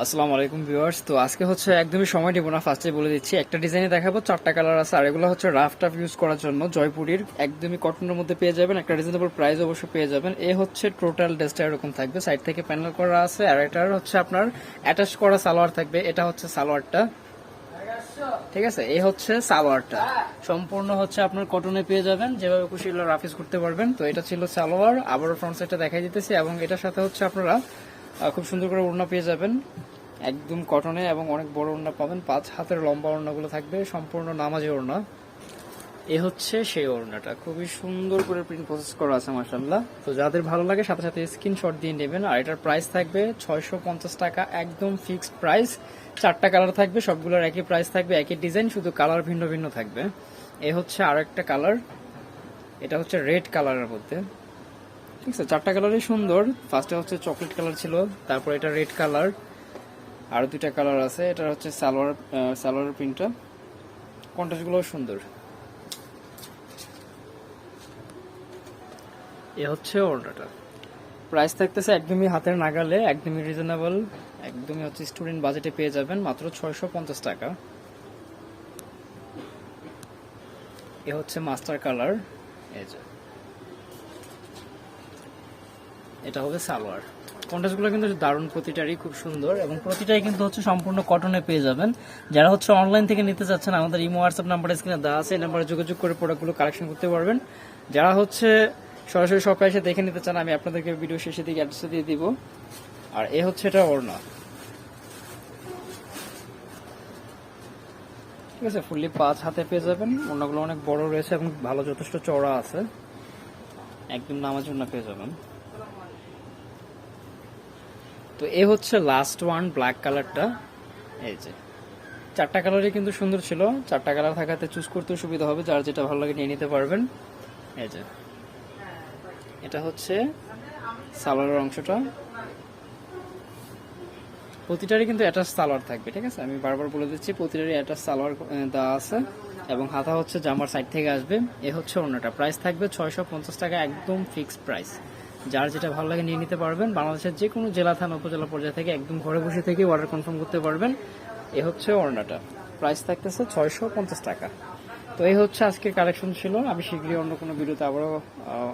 আসসালামু আলাইকুম ভিউয়ার্স। তো আজকে হচ্ছে একদমই সময় দিব না ফার্স্টে বলে দিচ্ছি। একটা ডিজাইনে দেখাবো, চারটা কালার আছে, আর এগুলো হচ্ছে রাফ টাফ ইউজ করার জন্য জয়পুরির একদমই কটনের মধ্যে পেয়ে যাবেন, একটা রিজনেবল প্রাইস অবশ্যই পেয়ে যাবেন। এ হচ্ছে টোটাল ড্রেসটা এরকম থাকবে সাইড থেকে প্যানেল করা আছে, আর এটার হচ্ছে আপনার অ্যাটাচ করা সালোয়ার থাকবে, এটা হচ্ছে সালোয়ারটা। ঠিক আছে? এই হচ্ছে সালোয়ারটা। সম্পূর্ণ হচ্ছে আপনার কটনে পেয়ে যাবেন, যেভাবে খুশি রাফিস করতে পারবেন। তো এটা ছিল সালোয়ার, আবারও ফ্রন্ট সাইডটা দেখাই দিতেছি, এবং এটার সাথে হচ্ছে আপনারা খুব সুন্দর করে ওড়না পেয়ে যাবেন। একদম কটনে এবং অনেক বড় ওড়না পাবেন। পাঁচ হাতের লম্বা ওড়নাগুলো থাকবে, সম্পূর্ণ নামাজি ওড়না। এ হচ্ছে সেই ওড়নাটা। খুবই সুন্দর করে প্রিন্ট প্রসেস করা আছে মাসাল্লাহ তো যাদের ভালো লাগে, সাথে সাথে স্ক্রিনশট দিয়ে নেবেন। আর এটার প্রাইস থাকবে ছয়শো পঞ্চাশ টাকা, একদম ফিক্সড প্রাইস চারটা কালার থাকবে, সবগুলোর একই প্রাইস থাকবে, একই ডিজাইন শুধু কালার ভিন্ন ভিন্ন থাকবে। এ হচ্ছে আর একটা কালার এটা হচ্ছে রেড কালারের মধ্যে। ঠিক আছে চারটা কালারই সুন্দর। ফার্স্টে হচ্ছে চকলেট কালার ছিল, তারপর এটা রেড কালার আরও দুইটা কালার আছে এটা হচ্ছে সালোয়ার সালোয়ার প্রিন্টটা কন্ট্রাস্টগুলো সুন্দর। এ হচ্ছে অর্ডারটা প্রাইস থাকতেছে একদমই হাতের নাগালে, একদমই রিজনেবল একদমই হচ্ছে স্টুডেন্ট বাজেটে পেয়ে যাবেন, মাত্র ছয়শো পঞ্চাশ টাকা। এ হচ্ছে মাস্টার কালার এই যে। এটা হবে সালোয়ার। কন্ট্রাস্টগুলো কিন্তু দারুণ, প্রতিটারই খুব সুন্দর এবং প্রতিটাই কিন্তু হচ্ছে সম্পূর্ণ কটনে পেয়ে যাবেন। যারা হচ্ছে অনলাইন থেকে নিতে চাচ্ছেন, আমাদের ইমো হোয়াটসঅ্যাপ নাম্বার স্ক্রিনে দেওয়া আছে, এই নাম্বারে যোগাযোগ করে প্রোডাক্টগুলো কালেকশন করতে পারবেন। যারা হচ্ছে সরাসরি শপে এসে দেখে নিতে চান, আমি আপনাদেরকে ভিডিও শেষে দিকে অ্যাড্রেস দিয়ে দিব। আর এ হচ্ছে এটা ওড়না। ঠিক আছে ফুললি পাঁচ হাতে পেয়ে যাবেন। ওড়নাগুলো অনেক বড় রয়েছে এবং ভালো যথেষ্ট চওড়া আছে। একদম নামার জন্য পেয়ে যাবেন। তো এ হচ্ছে লাস্ট ওয়ান ব্ল্যাক কালারটা এই যে, চারটা কালারই কিন্তু সুন্দর ছিল। চারটা কালার থাকাতে চুজ করতেও সুবিধা হবে, যার যেটা ভালো লাগে নিয়ে নিতে পারবেন। এই যে, এটা হচ্ছে সালোয়ারের অংশটা। প্রতিটারই কিন্তু অ্যাটাচ সালোয়ার থাকবে, ঠিক আছে? আমি বারবার বলে দিচ্ছি, প্রতিটারই অ্যাটাচ সালোয়ার দেওয়া আছে। এবং হাতা হচ্ছে জামার সাইড থেকে আসবে। এ হচ্ছে অন্যটা। প্রাইস থাকবে ছয়শো পঞ্চাশ টাকা, একদম ফিক্সড প্রাইস যার যেটা ভালো লাগে নিয়ে নিতে পারবেন। বাংলাদেশের যে কোনো জেলা, থানা, উপজেলা পর্যায়ে থেকে একদম ঘরে বসে থেকে অর্ডার কনফার্ম করতে পারবেন। এ হচ্ছে ওড়নাটা। প্রাইস থাকতেছে ছয়শো পঞ্চাশ টাকা। তো এই হচ্ছে আজকের কালেকশন ছিল। আমি শীঘ্রই অন্য কোনো ভিডিওতে আবারও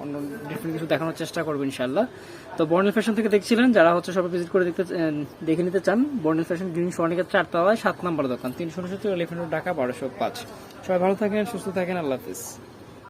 অন্য ডিফারেন্ট কিছু দেখানোর চেষ্টা করব ইনশাল্লাহ তো বর্ণেল ফ্যাশন থেকে দেখছিলেন, যারা হচ্ছে সবাই ভিজিট করে দেখতে দেখে নিতে চান বর্ণেল ফ্যাশন গ্রিন সোয়ানিকের চারতলায় সাত নম্বর দোকান, তিনশো উনসত্তর এলিফেন্ট ঢাকা, বারোশো পাঁচ। সবাই ভালো থাকেন, সুস্থ থাকেন, আল্লাহ হাফিজ।